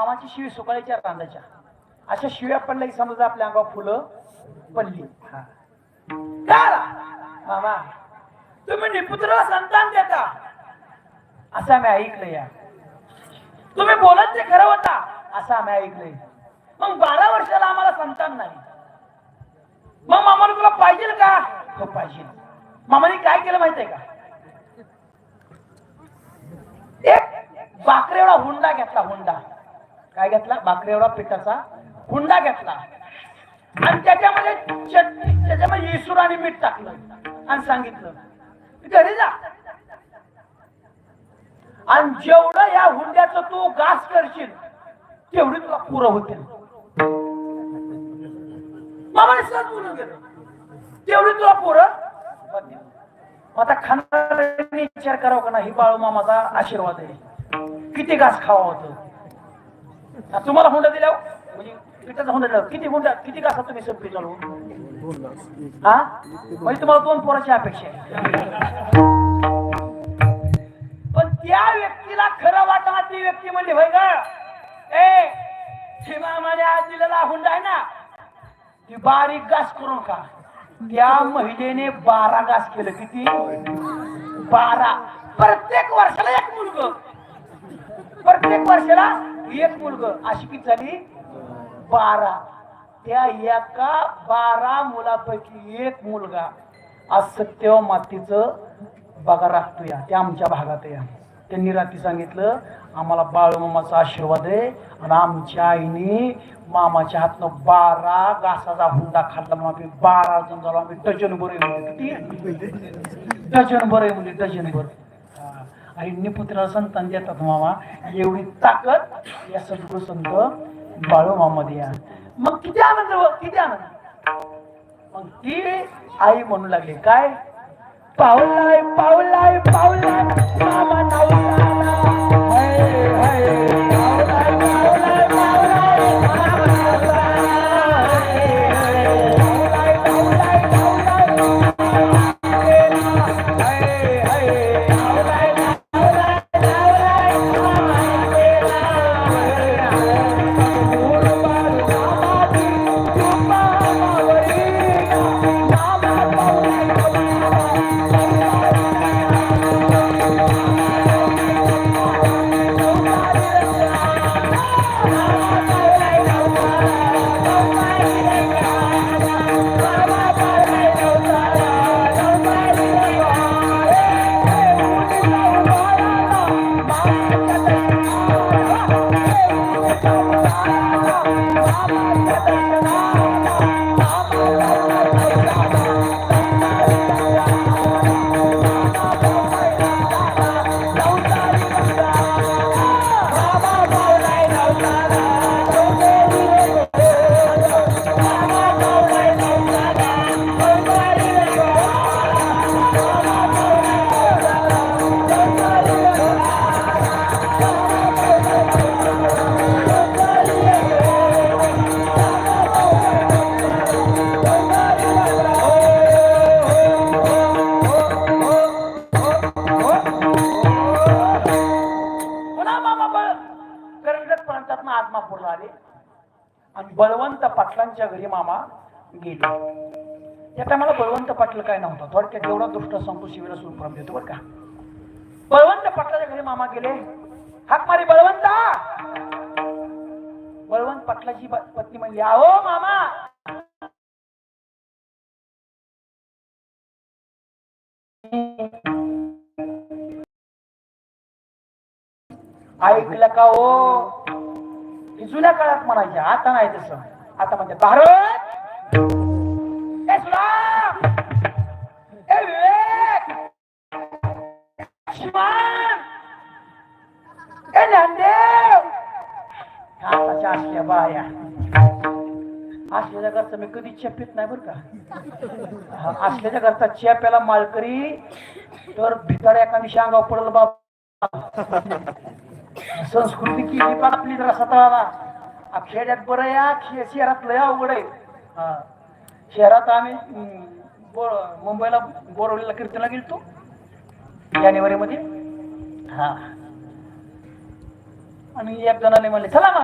मामाची शिवी सुकाळीच्या रांधाच्या अशा शिव्या पडल्या की समजा आपल्या अंगावर फुलं पडली? मामा तुम्ही निपुत्र संतान देता. असं आम्ही ऐकलं या. तुम्ही बोलत ते खरं होता. असं आम्ही ऐकलंय मग बारा वर्षाला आम्हाला संतान नाही. मग मामाला तुला पाहिजे का? हो पाहिजे. मामाने काय केलं माहितीये का? एक बाकरे एवढा हुंडा घेतला हुंडा. काय घेतला? भाकरी एवढा पिठाचा हुंडा घेतला. आणि त्याच्यामध्ये त्याच्यामध्ये येसूर आणि मीठ टाकलं. आणि सांगितलं घरी जा. आणि जेवढं या हुंड्याचं तू घास करशील तेवढी तुला पुरं होते मामाने सहज बोलून गेलं. तेवढी तुला पुरं मग आता खाणार विचार करावा का नाही? बाळू मामाचा आशीर्वाद आहे. किती घास खावा होतं? तुम्हाला हुंडा दिल्या म्हणजे पिठाचा हुंडा दिला किती हुंडा किती घासा तुम्ही संपी चालू हा? म्हणजे तुम्हाला दोन पोराची अपेक्षा आहे. पण त्या व्यक्तीला खरं वाटणार ती व्यक्ती म्हणजे भाई ग. ए मामाने आज दिलेला हुंडा आहे ना ती बारीक गास करून का त्या महिलेने बारा गास केलं. किती? बारा. प्रत्येक वर्षाला एक मुलग. प्रत्येक वर्षाला एक मुलग अशी किती झाली? बारा. त्या एका बारा मुलापैकी एक मुलगा असं तेव्हा मातीचं बघा राखतो या ते आमच्या भागात या त्यांनी रात्री सांगितलं आम्हाला बाळूमामाचा आशीर्वाद आहे आणि आमच्या आईने मामाच्या हातनं बारा घासाचा हुंडा खाल्ला म्हणून आम्ही बारा जण झालो. आम्ही डजन बरे किती? डजन बरे म्हणजे डझन भर आणि निपुत्राला संतान देतात मामा. एवढी ताकद या सद्गुरु संत बाळू मामा या. मग किती आनंद व- किती आनंद. मग ती आई म्हणू लागली काय? पावलाय पावलाय पावलाय करंगत आदमापूरला आले. आणि बळवंत पाटलांच्या घरी मामा गेले. त्या टायमाला बळवंत पाटील काय नव्हतं. थोडक्यात एवढा संपू संकुल शिवीला सुप्रम देतो बरं का. बळवंत पाटलाच्या घरी मामा गेले. हाक मारे बळवंता! बळवंत पाटलाची पत्नी म्हणली आहो मामा! ऐकलं का हो? जुन्या काळात म्हणायचे आता नाही तसं. आता म्हणजे भारत! ए सुराम! ए विवेक! लक्ष्मण! ए ज्ञानदेव आताच्या असल्या बाया. असल्याच्या घरचा मी कधी चेपीत नाही बरं का. असल्याच्या घरचा चेप्याला मालकरी तर भितर एका शांगाव पडलं बाबा. संस्कृती केली पण आपली जरा सतळाला खेड्यात बरं या शहरात लय अवघड आहे. हा. शहरात आम्ही हम्म, मुंबईला बोरवलीला कीर्तनला गेलतो. जानेवारी मध्ये हा. आणि एक जणाने म्हणले चला ना